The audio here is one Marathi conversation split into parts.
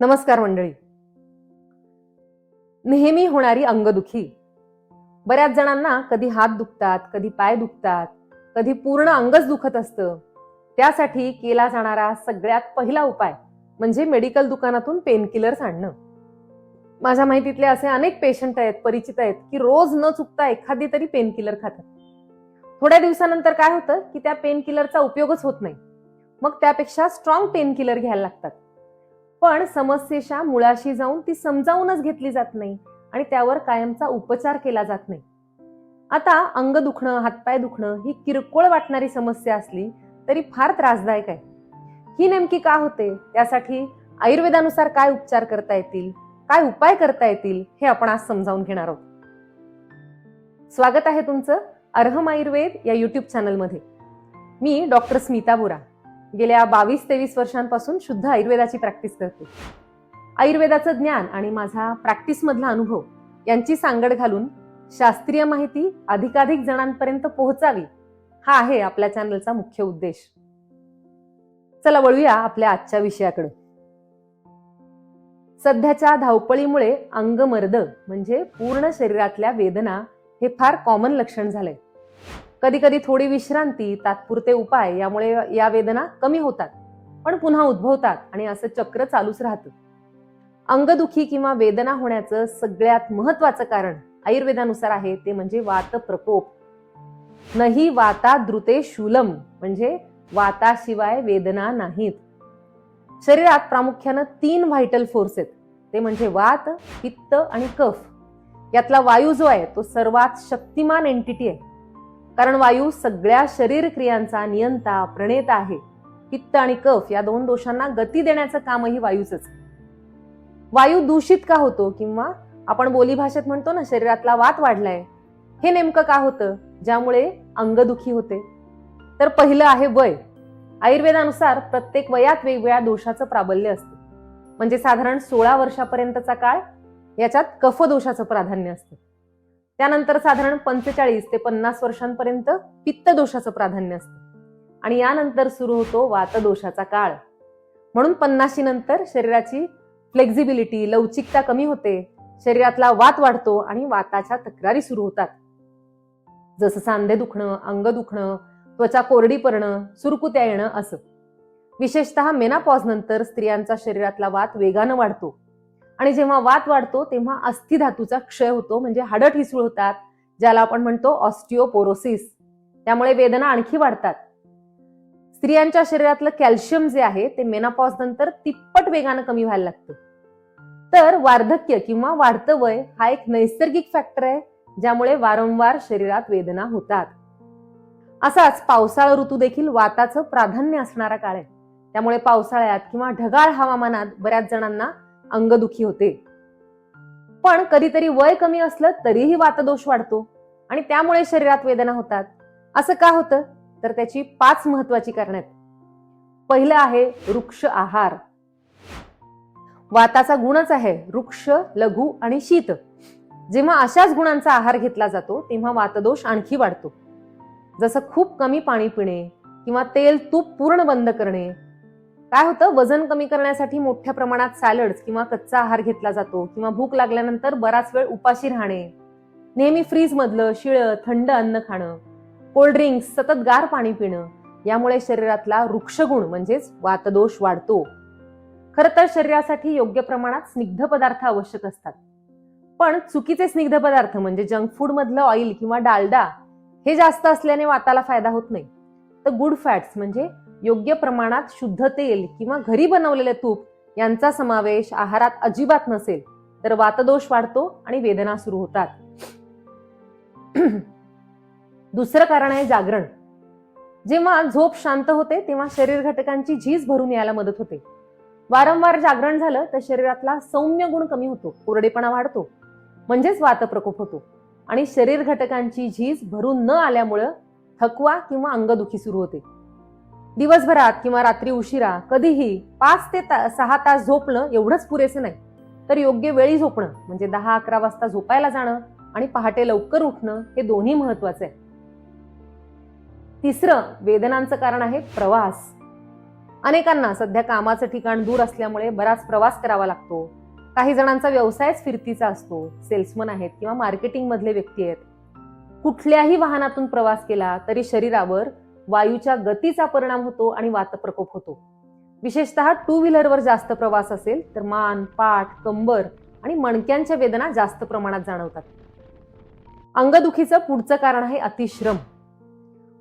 नमस्कार मंडळी. नेहमी होणारी अंगदुखी. बऱ्याच जणांना कधी हात दुखतात कधी पाय दुखतात कधी पूर्ण अंगच दुखत असतं. त्यासाठी केला जाणारा सगळ्यात पहिला उपाय म्हणजे मेडिकल दुकानातून पेनकिलर्स आणणं. माझ्या माहितीतले असे अनेक पेशंट आहेत परिचित आहेत की रोज न चुकता एखादी तरी पेनकिलर खातात. थोड्या दिवसानंतर काय होतं की त्या पेनकिलरचा उपयोगच होत नाही. मग त्यापेक्षा स्ट्रॉंग पेनकिलर घ्यायला लागतात. पण समस्येच्या मुळाशी जाऊन ती समजावूनच घेतली जात नाही आणि त्यावर कायमचा उपचार केला जात नाही. आता अंग दुखणं हातपाय दुखणं ही किरकोळ वाटणारी समस्या असली तरी फार त्रासदायक आहे. ही नेमकी का होते? त्यासाठी आयुर्वेदानुसार काय उपचार करता येतील? काय उपाय करता येतील? हे आपण आज समजावून घेणार आहोत. स्वागत आहे तुमचं अर्हम आयुर्वेद या युट्यूब चॅनलमध्ये मी डॉक्टर स्मिता बोरा. गेल्या बावीस तेवीस वर्षांपासून शुद्ध आयुर्वेदाची प्रॅक्टिस करते. आयुर्वेदाचं ज्ञान आणि माझा प्रॅक्टिसमधला अनुभव यांची सांगड घालून शास्त्रीय माहिती अधिकाधिक जणांपर्यंत पोहोचावी हा आहे आपल्या चॅनलचा मुख्य उद्देश. चला वळूया आपल्या आजच्या विषयाकडे सध्याच्या धावपळीमुळे अंगमर्द म्हणजे पूर्ण शरीरातल्या वेदना हे फार कॉमन लक्षण झालंय. कधी कधी थोडी विश्रांती तात्पुरते उपाय यामुळे या वेदना कमी होतात पण पुन्हा उद्भवतात आणि असं चक्र चालूच राहतं. अंगदुखी किंवा वेदना होण्याचं सगळ्यात महत्वाचं कारण आयुर्वेदानुसार आहे ते म्हणजे वात प्रकोप नही वाता द्रुते शूलम म्हणजे वाताशिवाय वेदना नाहीत. शरीरात प्रामुख्यानं तीन व्हायटल फोर्स आहेत ते म्हणजे वात पित्त आणि कफ. यातला वायू जो आहे तो सर्वात शक्तिमान एंटिटी आहे. कारण वायू सगळ्या शरीर क्रियांचा नियंता प्रणेता आहे. पित्त आणि कफ या दोन दोषांना गती देण्याचं कामही वायूच वायू दूषित का होतो किंवा आपण बोलीभाषेत म्हणतो ना शरीरातला वात वाढलाय हे नेमकं का होतं? ज्यामुळे अंगदुखी होते. तर पहिलं आहे वय. आयुर्वेदानुसार प्रत्येक वयात वेगवेगळ्या दोषाचं प्राबल्य असतं. म्हणजे साधारण सोळा वर्षापर्यंतचा काळ याच्यात कफ दोषाचं प्राधान्य असतं. त्यानंतर साधारण पंचेचाळीस ते पन्नास वर्षांपर्यंत पित्त दोषाचं प्राधान्य असतं. आणि यानंतर सुरू होतो वातदोषाचा काळ. म्हणून पन्नाशी नंतर शरीराची फ्लेक्झिबिलिटी लवचिकता कमी होते. शरीरातला वात वाढतो आणि वाताच्या तक्रारी सुरू होतात. जसं सांधे दुखणं अंग दुखणं त्वचा कोरडी पडणं सुरकुत्या येणं असं. विशेषतः मेनापॉज नंतर स्त्रियांचा शरीरातला वात वेगानं वाढतो. आणि जेव्हा वात वाढतो तेव्हा अस्थिधातूचा क्षय होतो म्हणजे हाडं ठिसूळ होतात ज्याला आपण म्हणतो ऑस्टिओपोरोसिस त्यामुळे वेदना आणखी वाढतात. स्त्रियांच्या शरीरातलं कॅल्शियम जे आहे ते मेनापॉज नंतर तिप्पट वेगानं कमी व्हायला लागतं. तर वार्धक्य किंवा वाढतं वय हा एक नैसर्गिक फॅक्टर आहे ज्यामुळे वारंवार शरीरात वेदना होतात. असाच पावसाळा ऋतू देखील वाताचं प्राधान्य असणारा काळ आहे. त्यामुळे पावसाळ्यात किंवा ढगाळ हवामानात बऱ्याच जणांना अंगदुखी होते. पण कधीतरी वय कमी असलं तरीही वातदोष वाढतो आणि त्यामुळे शरीरात वेदना होतात. असं का होतं? तर त्याची पाच महत्वाची कारण आहेत पहिलं आहे वृक्ष आहार. वाताचा गुणच आहे वृक्ष लघु आणि शीत. जेव्हा अशाच गुणांचा आहार घेतला जातो तेव्हा वातदोष आणखी वाढतो. जसं खूप कमी पाणी पिणे किंवा तेल तूप पूर्ण बंद करणे काय होतं? वजन कमी करण्यासाठी मोठ्या प्रमाणात सॅलड्स किंवा कच्चा आहार घेतला जातो किंवा भूक लागल्यानंतर बराच वेळ उपाशी राहणे. नेहमी फ्रीज मधलं शिळं थंड अन्न खाणं कोल्ड्रिंक्स सतत गार पाणी पिणं यामुळे शरीरातला वृक्षगुण म्हणजेच वातदोष वाढतो. खर तर शरीरासाठी योग्य प्रमाणात स्निग्ध पदार्थ आवश्यक असतात. पण चुकीचे स्निग्ध पदार्थ म्हणजे जंक फूड मधलं ऑइल किंवा डालडा हे जास्त असल्याने वाताला फायदा होत नाही. तर गुड फॅट्स म्हणजे योग्य प्रमाणात शुद्ध तेल किंवा घरी बनवलेले तूप यांचा समावेश आहारात अजिबात नसेल तर वातदोष वाढतो आणि वेदना सुरू होतात. दुसरं कारण आहे जागरण. जेव्हा झोप शांत होते तेव्हा शरीर घटकांची झीज भरून यायला मदत होते. वारंवार जागरण झालं तर शरीरातला सौम्य गुण कमी होतो कोरडेपणा वाढतो म्हणजेच वातप्रकोप होतो. आणि शरीर घटकांची झीज भरून न आल्यामुळं थकवा किंवा अंगदुखी सुरू होते. दिवसभरात किंवा रात्री उशिरा कधीही पाच ते सहा तास झोपणं एवढंच पुरेसे नाही. तर योग्य वेळी झोपणं म्हणजे दहा अकरा वाजता झोपायला जाणं आणि पहाटे लवकर उठणं हे दोन्ही महत्त्वाचे आहे. तिसरं वेदनांचं कारण आहे प्रवास. अनेकांना सध्या कामाचं ठिकाण दूर असल्यामुळे बराच प्रवास करावा लागतो. काही जणांचा व्यवसायच फिरतीचा असतो सेल्समन आहेत किंवा मार्केटिंग मधले व्यक्ती आहेत. कुठल्याही वाहनातून प्रवास केला तरी शरीरावर वायूच्या गतीचा परिणाम होतो आणि वातप्रकोप होतो. विशेषतः टू व्हीलरवर जास्त प्रवास असेल तर मान पाठ कंबर आणि मणक्यांच्या वेदना जास्त प्रमाणात जाणवतात. अंगदुखीचं पुढचं कारण आहे अतिश्रम.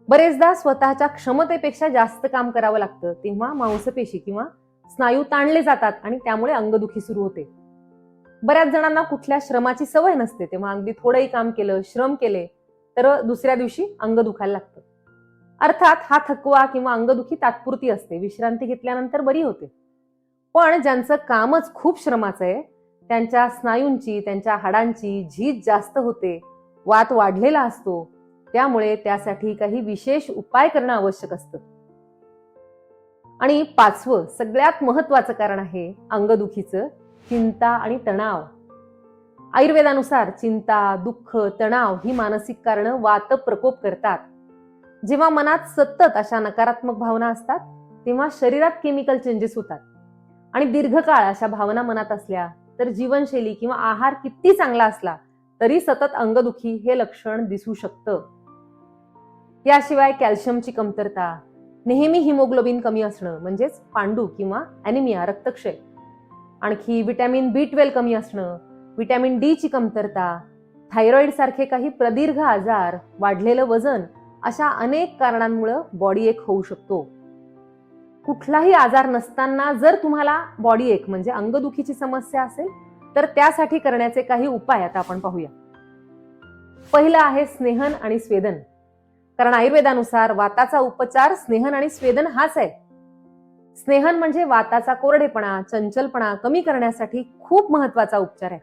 बरेचदा स्वतःच्या क्षमतेपेक्षा जास्त काम करावं लागतं तेव्हा मांसपेशी किंवा स्नायू ताणले जातात आणि त्यामुळे अंगदुखी सुरू होते. बऱ्याच जणांना कुठल्या श्रमाची सवय नसते तेव्हा अगदी थोडंही काम केलं श्रम केले तर दुसऱ्या दिवशी अंग दुखायला लागतं. अर्थात हा थकवा किंवा अंगदुखी तात्पुरती असते. विश्रांती घेतल्यानंतर बरी होते. पण ज्यांचं कामच खूप श्रमाचं आहे त्यांच्या स्नायूंची त्यांच्या हाडांची झीज जास्त होते वात वाढलेला असतो त्यामुळे त्यासाठी काही विशेष उपाय करणं आवश्यक असतं. आणि पाचवं सगळ्यात महत्वाचं कारण आहे अंगदुखीचं चिंता आणि तणाव. आयुर्वेदानुसार चिंता दुःख तणाव ही मानसिक कारणं वात प्रकोप करतात. जेव्हा मनात सतत अशा नकारात्मक भावना असतात तेव्हा शरीरात केमिकल चेंजेस होतात. आणि दीर्घकाळ अशा भावना मनात असल्या तर जीवनशैली किंवा आहार किती चांगला असला तरी सतत अंगदुखी हे लक्षण दिसू शकतं. याशिवाय कॅल्शियमची कमतरता नेहमी हिमोग्लोबिन कमी असणं म्हणजेच पांडू किंवा अॅनिमिया रक्तक्षय. आणखी विटॅमिन बी ट्वेल्व कमी असणं विटॅमिन डी ची कमतरता थायरॉइड सारखे काही प्रदीर्घ आजार वाढलेलं वजन अशा अनेक कारणांमुळं बॉडी एक होऊ शकतो. कुठलाही आजार नसताना जर तुम्हाला बॉडी एक म्हणजे अंगदुखीची समस्या असेल तर त्यासाठी करण्याचे काही उपाय आता आपण पाहूया. पहिलं आहे स्नेहन आणि स्वेदन. कारण आयुर्वेदानुसार वाताचा उपचार स्नेहन आणि स्वेदन हाच आहे. स्नेहन म्हणजे वाताचा कोरडेपणा चंचलपणा कमी करण्यासाठी खूप महत्त्वाचा उपचार आहे.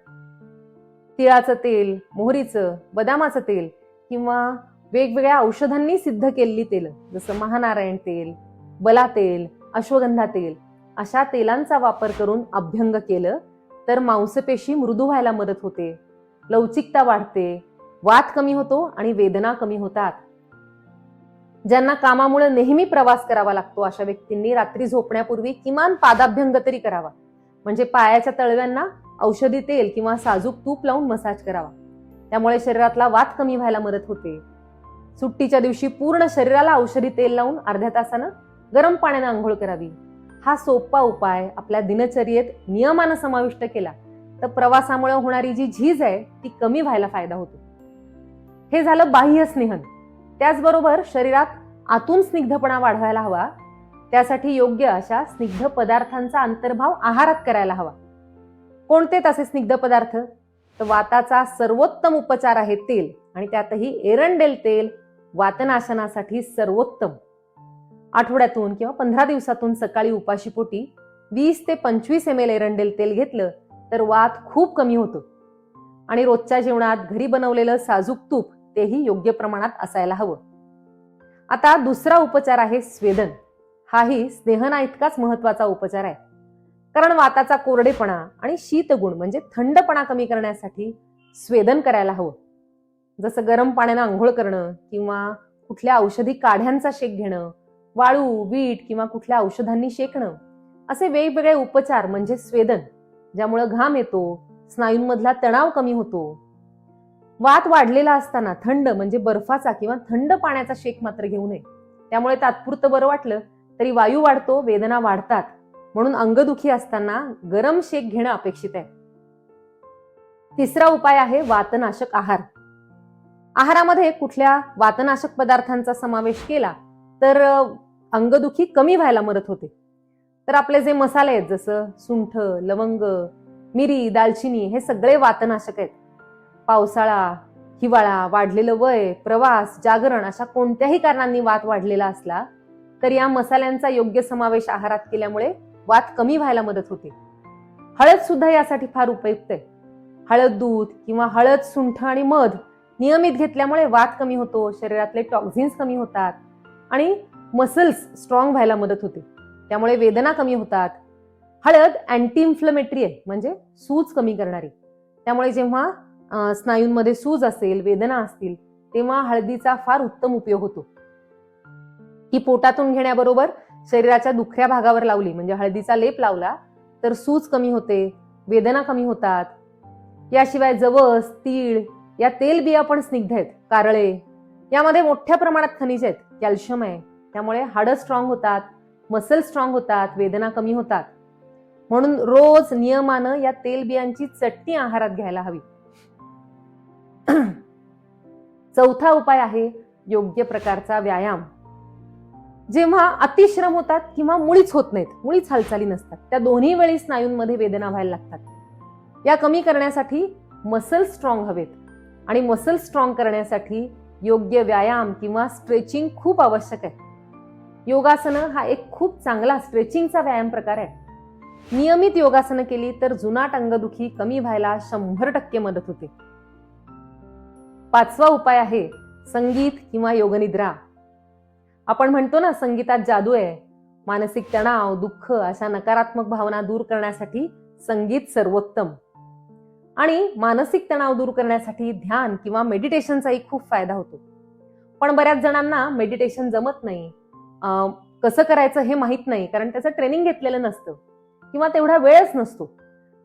तिळाचं तेल मोहरीचं बदामाचं तेल किंवा वेगवेगळ्या औषधांनी सिद्ध केलेली तेल जसं महानारायण तेल बला तेल अश्वगंधा तेल अशा तेलांचा वापर करून अभ्यंग केलं तर मांसपेशी मृदू व्हायला मदत होते लवचिकता वाढते वात कमी होतो आणि वेदना कमी होतात. ज्यांना कामामुळे नेहमी प्रवास करावा लागतो अशा व्यक्तींनी रात्री झोपण्यापूर्वी किमान पादाभ्यंग तरी करावा. म्हणजे पायाच्या तळव्यांना औषधी तेल किंवा साजूक तूप लावून मसाज करावा. त्यामुळे शरीरातला वात कमी व्हायला मदत होते. सुट्टीच्या दिवशी पूर्ण शरीराला औषधी तेल लावून अर्ध्या तासानं गरम पाण्यानं आंघोळ करावी. हा सोपा उपाय आपल्या दिनचर्येत नियमानं समाविष्ट केला तर प्रवासामुळे होणारी जी झीज आहे ती कमी व्हायला फायदा होतो. हे झालं बाह्य स्नेहन. त्याचबरोबर शरीरात आतून स्निग्धपणा वाढवायला हवा. त्यासाठी योग्य अशा स्निग्ध पदार्थांचा अंतर्भाव आहारात करायला हवा. कोणते तसे स्निग्ध पदार्थ? तर वाताचा सर्वोत्तम उपचार आहे तेल आणि त्यातही एरंडेल तेल वातनाशनासाठी सर्वोत्तम. आठवड्यातून किंवा पंधरा दिवसातून सकाळी उपाशीपोटी वीस ते पंचवीस एम एल एरंडेल तेल घेतलं तर वात खूप कमी होतो. आणि रोजच्या जेवणात घरी बनवलेलं साजूक तूप तेही योग्य प्रमाणात असायला हवं. आता दुसरा उपचार आहे स्वेदन. हाही स्नेहना इतकाच महत्त्वाचा उपचार आहे. कारण वाताचा कोरडेपणा आणि शीतगुण म्हणजे थंडपणा कमी करण्यासाठी स्वेदन करायला हवं. जसं गरम पाण्यानं आंघोळ करणं किंवा कुठल्या औषधी काढ्यांचा शेक घेणं वाळू वीट किंवा कुठल्या औषधांनी शेकणं असे वेगवेगळे उपचार म्हणजे स्वेदन ज्यामुळं घाम येतो स्नायूंमधला तणाव कमी होतो. वात वाढलेला असताना थंड म्हणजे बर्फाचा किंवा थंड पाण्याचा शेक मात्र घेऊ नये. त्यामुळे तात्पुरतं बरं वाटलं तरी वायू वाढतो वेदना वाढतात. म्हणून अंगदुखी असताना गरम शेक घेणं अपेक्षित आहे. तिसरा उपाय आहे वातनाशक आहार. आहारामध्ये कुठल्या वातनाशक पदार्थांचा समावेश केला तर अंगदुखी कमी व्हायला मदत होते. तर आपले जे मसाले आहेत जसं सुंठ लवंग मिरी दालचिनी हे सगळे वातनाशक आहेत. पावसाळा हिवाळा वाढलेलं वय प्रवास जागरण अशा कोणत्याही कारणांनी वात वाढलेला असला तर या मसाल्यांचा योग्य समावेश आहारात केल्यामुळे वात कमी व्हायला मदत होते. हळद सुद्धा यासाठी फार उपयुक्त आहे. हळद दूध किंवा हळद सुंठ आणि मध नियमित घेतल्यामुळे वात कमी होतो शरीरातले टॉक्झिन्स कमी होतात आणि मसल्स स्ट्रॉंग व्हायला मदत होते. त्यामुळे वेदना कमी होतात. हळद अँटी इन्फ्लमेटरी आहे म्हणजे सूज कमी करणारी. त्यामुळे जेव्हा स्नायूंमध्ये सूज असेल वेदना असतील तेव्हा हळदीचा फार उत्तम उपयोग होतो. ही पोटातून घेण्याबरोबर शरीराच्या दुखऱ्या भागावर लावली म्हणजे हळदीचा लेप लावला तर सूज कमी होते वेदना कमी होतात. याशिवाय जवस तीळ या तेलबिया पण स्निग्ध आहेत कारळे. यामध्ये मोठ्या प्रमाणात खनिज आहेत कॅल्शियम आहे. त्यामुळे हाडं स्ट्रॉंग होतात मसल स्ट्रॉंग होतात वेदना कमी होतात. म्हणून रोज नियमानं या तेलबियांची चटणी आहारात घ्यायला हवी. चौथा उपाय आहे योग्य प्रकारचा व्यायाम. जेव्हा अतिश्रम होतात किंवा मुळीच होत नाहीत मुळीच हालचाली नसतात त्या दोन्ही वेळी स्नायूंमध्ये वेदना व्हायला लागतात. या कमी करण्यासाठी मसल स्ट्रॉंग हवेत. आणि मसल स्ट्रॉंग करण्यासाठी योग्य व्यायाम किंवा स्ट्रेचिंग खूप आवश्यक आहे. योगासनं हा एक खूप चांगला स्ट्रेचिंगचा व्यायाम प्रकार आहे. नियमित योगासनं केली तर जुनाट अंगदुखी कमी व्हायला शंभर टक्के मदत होते. पाचवा उपाय आहे संगीत किंवा योगनिद्रा. आपण म्हणतो ना संगीतात जादू आहे. मानसिक तणाव दुःख अशा नकारात्मक भावना दूर करण्यासाठी संगीत सर्वोत्तम. आणि मानसिक तणाव दूर करण्यासाठी ध्यान किंवा मेडिटेशनचाही खूप फायदा होतो. पण बऱ्याच जणांना मेडिटेशन जमत नाही. कसं करायचं हे माहीत नाही कारण त्याचं ट्रेनिंग घेतलेलं नसतं किंवा तेवढा वेळच नसतो.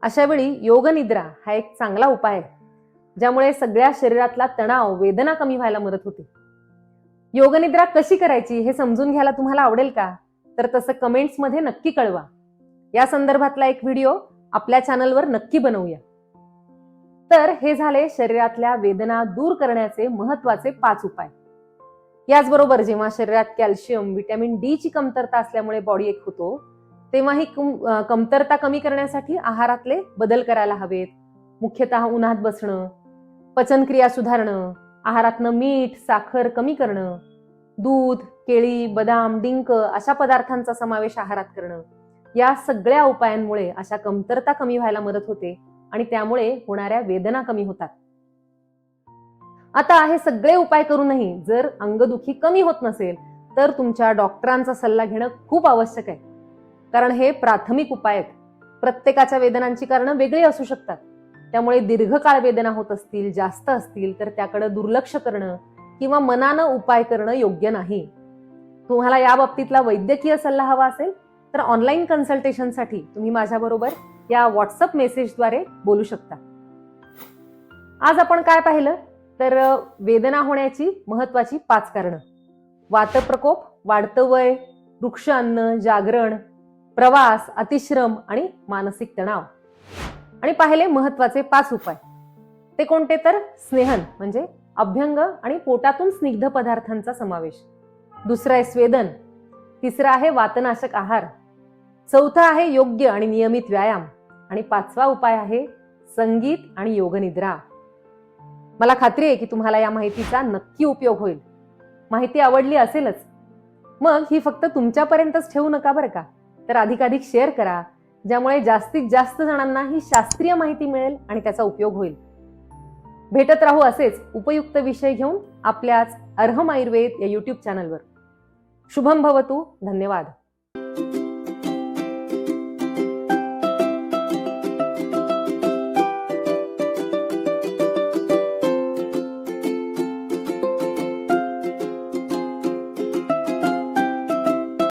अशा वेळी योगनिद्रा हा एक चांगला उपाय आहे ज्यामुळे सगळ्या शरीरातला तणाव वेदना कमी व्हायला मदत होते. योगनिद्रा कशी करायची हे समजून घ्यायला तुम्हाला आवडेल का? तर तसं कमेंट्समध्ये नक्की कळवा. या संदर्भातला एक व्हिडिओ आपल्या चॅनलवर नक्की बनवूया. तर हे झाले शरीरातल्या वेदना दूर करण्याचे महत्त्वाचे पाच उपाय. याचबरोबर जेव्हा शरीरात कॅल्शियम व्हिटॅमिन डी ची कमतरता असल्यामुळे बॉडी एक होतो तेव्हा ही कमतरता कमी करण्यासाठी आहारातले बदल करायला हवेत. मुख्यतः उन्हात बसणं पचनक्रिया सुधारणं आहारातनं मीठ साखर कमी करणं दूध केळी बदाम डिंक अशा पदार्थांचा समावेश आहारात करणं. या सगळ्या उपायांमुळे अशा कमतरता कमी व्हायला मदत होते. आणि त्यामुळे होणाऱ्या वेदना कमी होतात. आता हे सगळे उपाय करूनही जर अंगदुखी कमी होत नसेल तर तुमच्या डॉक्टरांचा सल्ला घेणं खूप आवश्यक आहे. कारण हे प्राथमिक उपाय आहेत. प्रत्येकाच्या वेदनांची कारणं वेगळी असू शकतात. त्यामुळे दीर्घकाळ वेदना होत असतील जास्त असतील तर त्याकडे दुर्लक्ष करणं किंवा मनानं उपाय करणं योग्य नाही. तुम्हाला या बाबतीतला वैद्यकीय सल्ला हवा असेल तर ऑनलाईन कन्सल्टेशनसाठी तुम्ही माझ्याबरोबर या व्हॉट्सअप मेसेजद्वारे बोलू शकता. आज आपण काय पाहिलं? तर वेदना होण्याची महत्वाची पाच कारणं. वातप्रकोप वाढतं वय वृक्ष अन्न जागरण प्रवास अतिश्रम आणि मानसिक तणाव. आणि पाहिले महत्त्वाचे पाच उपाय. ते कोणते? तर स्नेहन म्हणजे अभ्यंग आणि पोटातून स्निग्ध पदार्थांचा समावेश. दुसरं आहे स्वेदन. तिसरं आहे वातनाशक आहार. चौथा आहे योग्य आणि नियमित व्यायाम. आणि पाचवा उपाय आहे संगीत आणि योगनिद्रा. मला खात्री आहे की तुम्हाला या माहितीचा नक्की उपयोग होईल. माहिती आवडली असेलच. मग ही फक्त तुमच्यापर्यंतच ठेवू नका बरं का? तर अधिकाधिक शेअर करा ज्यामुळे जास्तीत जास्त जणांना ही शास्त्रीय माहिती मिळेल आणि त्याचा उपयोग होईल. भेटत राहू असेच उपयुक्त विषय घेऊन आपल्याच अर्हम आयुर्वेद या युट्यूब चॅनलवर शुभम भवतू धन्यवाद.